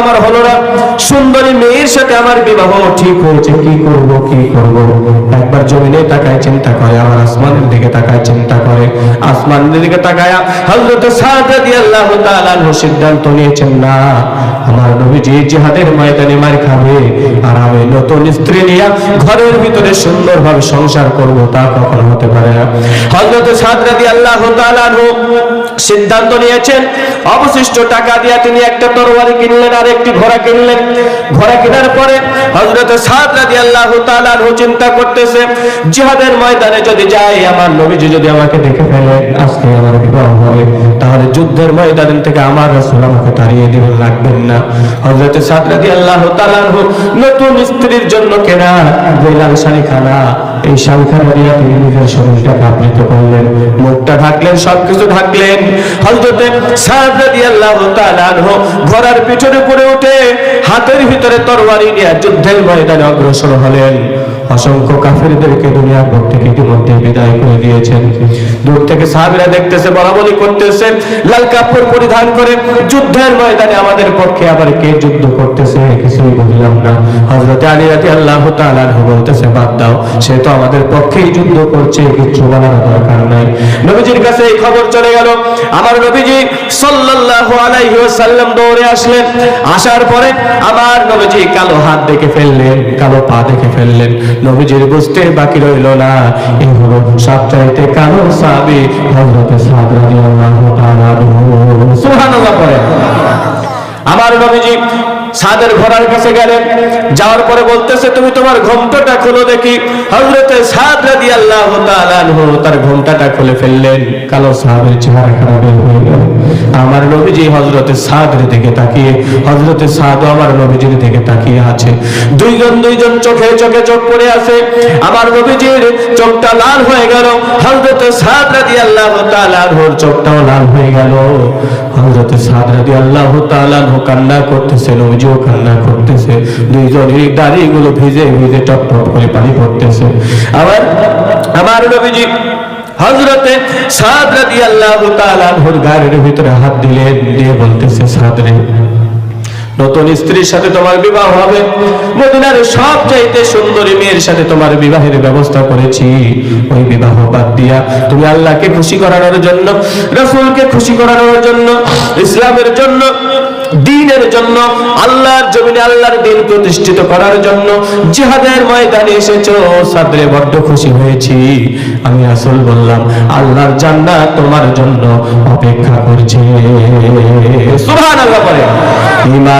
আমার হলো না সুন্দরী মেয়ের সাথে আমার বিবাহ ঠিক হয়েছে, কি করব কি করব? একবার জমিনে তাকায় চিন্তা করে, আবার আসমানের দিকে তাকায় চিন্তা করে। আসমানের দিকে তাকায় হযরত সাদ রাদিয়াল্লাহু তাআলা সিদ্ধান্ত নিয়েছেন, না, আমার নবীজি জিহাদের ময়দানে মার খাবে, আর আমি নতুন স্ত্রী নিয়ে ঘরের ভিতরে সুন্দরভাবে সংসার করব, তা কখনো হতে পারে না। হযরত সাদ রাদিয়াল্লাহু তাআলা সিদ্ধান্ত নিয়েছেন। অবশিষ্ট টাকা দিয়ে তিনি একটা তরবারি কিনলেন, আর একটি ঘোড়া কিনলেন। ঘোড়া কেনার পরে হযরত সাদ রাদিয়াল্লাহু তাআলা আনহু চিন্তা করতেছে, জিহাদের ময়দানে যদি যাই আমার নবীজি যদি আমাকে দেখে ফেলে, আজকে আমার বিবাহ হবে, তাহলে যুদ্ধের ময়দান থেকে আমার রাসূল আমাকে তাড়িয়ে দিবেন, লাগবেন না। হযরত সাদ রাদিয়াল্লাহু তাআলা আনহু নতুন স্ত্রীর জন্য কেনা যে লাল শাড়ি খানা এই শালখা তিনি নিজের শরীরটাকে আবৃত করলেন। মুখটা ঢাকলেন, সবকিছু ঢাকলেন। হজরতে রাদিয়াল্লাহু তাআলা ঘোড়ার পিছনে পড়ে উঠে হাতের ভিতরে তরবারি নিয়ে যুদ্ধের ময়দানে অগ্রসর হলেন। অসংখ্য কাফেরদেরকে দুনিয়ার বুক থেকে ইতিমধ্যে বিদায় করে দিয়েছেন। দূর থেকে সাহাবীরা দেখতেছে, বলাবলি করতেছে, লাল কাপড় পরিধান করে যুদ্ধের ময়দানে আমাদের পক্ষে আবার কে যুদ্ধ করতেছে কিছুই বুঝলাম না। হযরত আলী রাদিয়াল্লাহু তাআলা আনহু বলতেছে, বাদ দাও, সে তো আমাদের পক্ষেই যুদ্ধ করছে কিছু বলার দরকার নাই। নবীজির কাছে এই খবর চলে গেল। আমার নবীজি সাল্লাল্লাহু আলাইহি ওয়াসাল্লাম দৌড়ে আসলেন। আসার পরে আমার নবীজি কালো হাত দেখে ফেললেন, কালো পা দেখে ফেললেন। নবীজির বুঝতে বাকি রইল না এ হলো সবচাইতে কালো সাবি হজরতে সাদ রাদিয়াল্লাহু তাআলা আনহু। সুবহানাল্লাহ আমার নবীজি সাদের ঘোড়ার কাছে গেলেন। যাওয়ার পরে বলতেছে, তুমি তোমার ঘোমটাটা খুলো দেখি। হযরতে সাদ তাআলা আনহু তার ঘোমটাটা খুলে ফেললেন। কালো সাহাবের চেহারা খারাপ হয়ে গেল। আমার নবীজি হযরতে সাদের দিকে তাকিয়ে, হযরতে সাদ আমার নবীজির দিকে তাকিয়ে আছে। দুইজন দুইজন চোখে চোখে চোখ পড়ে আছে। আমার নবীজির চোখটা লাল হয়ে গেল। হযরতে সাদ রাদিয়াল্লাহু তাআলা আনহুর চোখটাও লাল হয়ে গেল। হযরতে সাদ রাদিয়াল্লাহু তাআলা আনহু কান্না করতেছে, নবীজিও কান্না করতেছে দুইজনের দাড়িগুলো ভিজে ভিজে হাত দিলেন, দিয়ে বলতেছে, সাদ রে নতুন স্ত্রীর সাথে তোমার বিবাহ হবে। মদিনার সব চাইতে সুন্দরী মেয়ের সাথে তোমার বিবাহের ব্যবস্থা করেছি। ওই বিবাহ বাদ দিয়া তুমি আল্লাহকে খুশি করানোর জন্য, রসুলকে খুশি করানোর জন্য, ইসলামের জন্য, দিনের জন্য, আল্লাহর জমিনে আল্লাহর দিন প্রতিষ্ঠিত করার জন্য জিহাদের ময়দানে এসেছ। সাদরে বড্ড খুশি হয়েছি। আমি আসল বললাম, আল্লাহর জান্নাত তোমার জন্য অপেক্ষা করছে। সুবহানাল্লাহ পড়ে ইমান